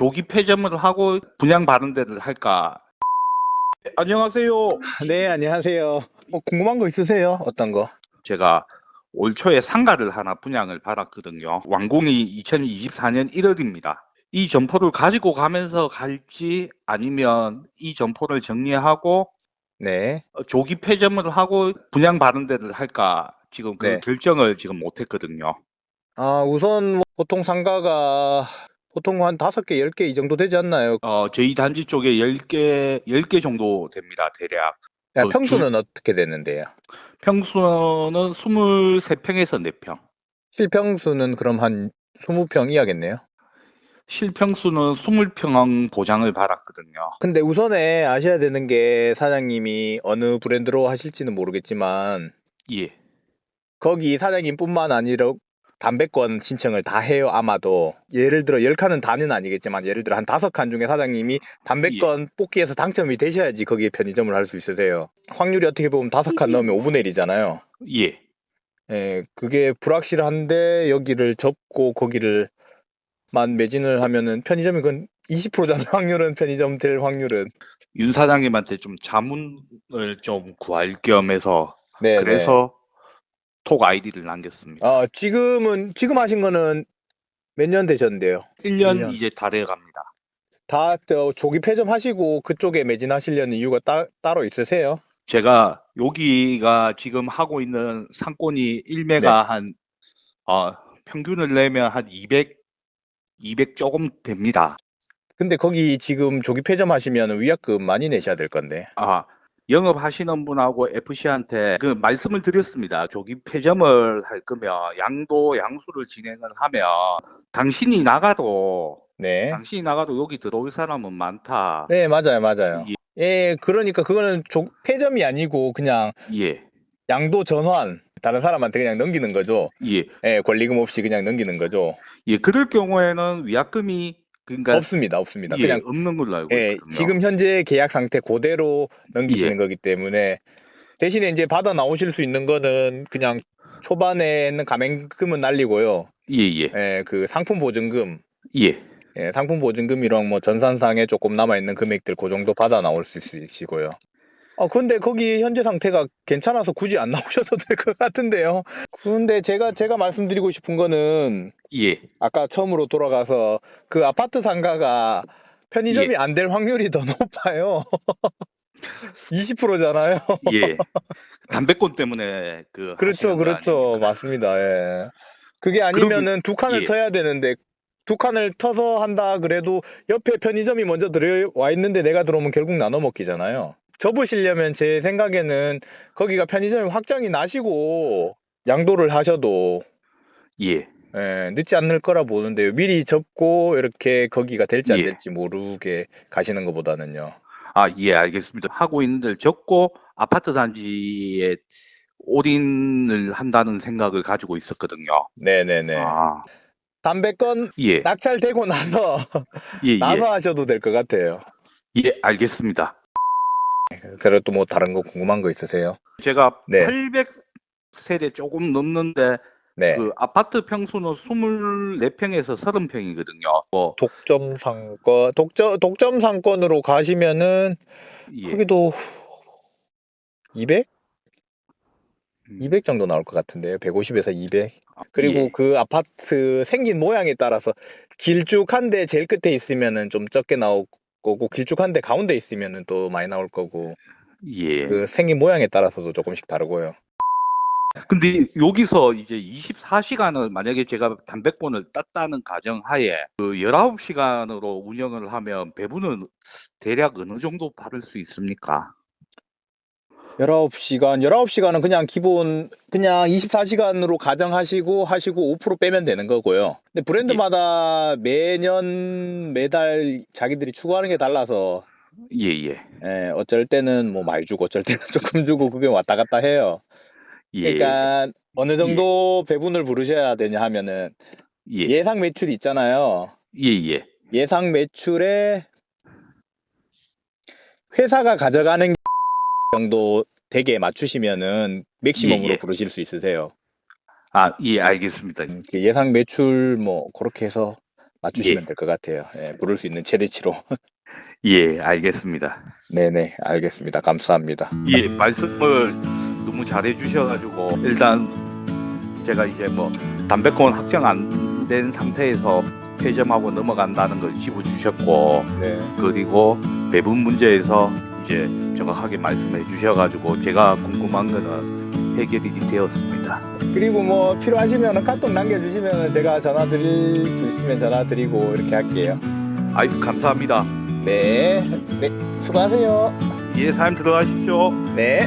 조기 폐점을 하고 분양 데를 할까? 안녕하세요. 네, 안녕하세요. 뭐 궁금한 거 있으세요? 어떤 거? 제가 올 초에 상가를 하나 분양을 받았거든요. 완공이 2024년 1월입니다. 이 점포를 가지고 가면서 갈지 아니면 이 점포를 정리하고 네. 어, 조기 폐점을 하고 분양 받은 데를 할까 지금 그 네. 결정을 지금 못했거든요. 아, 우선 뭐 보통 상가가 보통 한 다섯 개, 열 개 이 정도 되지 않나요? 어, 저희 단지 쪽에 10개, 10개 정도 됩니다, 대략. 야, 그 평수는 어떻게 되는데요? 평수는 23평에서 4평. 실평수는 그럼 한 20평 이하겠네요. 실평수는 20평 보장을 받았거든요. 근데 우선에 아셔야 되는 게 사장님이 어느 브랜드로 하실지는 모르겠지만 예. 거기 사장님뿐만 아니라 담배권 신청을 다 해요 아마도. 예를 들어 10칸은 다는 아니겠지만 예를 들어 한 5칸 중에 사장님이 담배권 뽑기에서 당첨이 되셔야지 거기에 편의점을 할 수 있으세요. 확률이 어떻게 보면 5칸 넣으면 5분의 1이잖아요. 예. 예, 그게 불확실한데 여기를 접고 거기를 만 매진을 하면은 편의점이 그건 20%잖아. 확률은 편의점 될 확률은. 윤 사장님한테 좀 자문을 좀 구할 겸해서 네, 그래서 톡 아이디를 남겼습니다. 네. 아, 지금은 지금 하신 거는 몇 년 되셨는데요? 1년, 1년. 이제 다 돼 갑니다. 다 저, 조기 폐점 하시고 그쪽에 매진하시려는 이유가 따, 따로 있으세요? 제가 여기가 지금 하고 있는 상권이 1매가 네. 한 어, 평균을 내면 한 200, 200 조금 됩니다. 근데 거기 지금 조기 폐점 하시면 위약금 많이 내셔야 될 건데. 아, 영업하시는 분하고 FC한테 그 말씀을 드렸습니다. 조기 폐점을 할 거면 양도 양수를 진행을 하면 당신이 나가도 네. 당신이 나가도 여기 들어올 사람은 많다. 네, 맞아요, 맞아요. 예. 예, 그러니까 그거는 조, 폐점이 아니고 그냥 예, 양도 전환. 다른 사람한테 그냥 넘기는 거죠. 예, 예, 권리금 없이 그냥 넘기는 거죠. 예. 그럴 경우에는 위약금이 그러니까 없습니다, 없습니다. 예, 그냥 없는 걸로 알고 예, 있거든요. 지금 현재 계약 상태 그대로 넘기시는 예. 거기 때문에 대신에 이제 받아 나오실 수 있는 거는 그냥 초반에는 가맹금은 날리고요. 예, 예, 예, 그 상품 보증금, 예. 예, 상품 보증금이랑 뭐 전산상에 조금 남아 있는 금액들 그 정도 받아 나올 수 있으시고요. 아, 근데 거기 현재 상태가 괜찮아서 굳이 안 나오셔도 될 것 같은데요. 근데 제가 제가 말씀드리고 싶은 거는 예, 아까 처음으로 돌아가서 그 아파트 상가가 편의점이 예. 안될 확률이 더 높아요. 20%잖아요. 예. 담배권 때문에 그 그렇죠, 그렇죠. 맞습니다. 예. 그게 아니면은 두 칸을 예. 터야 되는데 두 칸을 터서 한다 그래도 옆에 편의점이 먼저 들어와 있는데 내가 들어오면 결국 나눠 먹기잖아요. 접으시려면 제 생각에는 거기가 편의점이 확장이 나시고 양도를 하셔도 예, 예, 늦지 않을 거라 보는데요. 미리 접고 이렇게 거기가 될지 안 예. 될지 모르게 가시는 것보다는요. 아, 예, 알겠습니다. 하고 있는 데를 적고 아파트 단지에 올인을 한다는 생각을 가지고 있었거든요. 네네네. 아, 담배건 예, 낙찰되고 나서 예, 예, 나서 하셔도 될 것 같아요. 예, 알겠습니다. 그래도 또뭐 다른 거 궁금한 거 있으세요? 제가 네. 800세대 조금 넘는데 네. 그 아파트 평수는 24평에서 30평이거든요. 뭐, 독점 상권, 독점, 독점 상권으로 가시면은, 예, 거기도 200? 음, 200 정도 나올 것 같은데요. 150에서 200. 그리고 예. 그 아파트 생긴 모양에 따라서 길쭉한데 제일 끝에 있으면은 좀 적게 나올 거고, 길쭉한데 가운데 있으면은 또 많이 나올 거고, 예. 그 생긴 모양에 따라서도 조금씩 다르고요. 근데 여기서 이제 24시간을 만약에 제가 담배권을 땄다는 가정하에 그 19시간으로 운영을 하면 배분은 대략 어느 정도 받을 수 있습니까? 19시간, 19시간은 그냥 기본, 그냥 24시간으로 가정하시고, 하시고 5% 빼면 되는 거고요. 근데 브랜드마다 매년, 매달 자기들이 추구하는 게 달라서, 예, 예. 예, 어쩔 때는 뭐 많이 주고, 어쩔 때는 조금 주고, 그게 왔다 갔다 해요. 예. 그러니까, 어느 정도 배분을 부르셔야 되냐 하면은, 예. 예상 매출이 있잖아요. 예, 예. 예상 매출에 회사가 가져가는 정도 되게 맞추시면은 맥시멈으로 예, 예. 부르실 수 있으세요. 아, 예, 알겠습니다. 음, 그 예상 매출 뭐 그렇게 해서 맞추시면 예. 될 것 같아요. 예, 부를 수 있는 최대치로. 예, 알겠습니다. 네네, 알겠습니다. 감사합니다. 예, 말씀을 너무 잘해 주셔가지고 일단 제가 이제 뭐 담배권 확정 안 된 상태에서 폐점하고 넘어간다는 걸 짚어주셨고 네. 그리고 배분 문제에서 이제 정확하게 말씀해 주셔가지고 제가 궁금한 거는 해결이 되었습니다. 그리고 뭐 필요하시면 카톡 남겨주시면 제가 전화 드릴 수 있으면 전화 드리고 이렇게 할게요. 아유 감사합니다. 네, 네, 수고하세요. 예, 사임 들어가십시오. 네.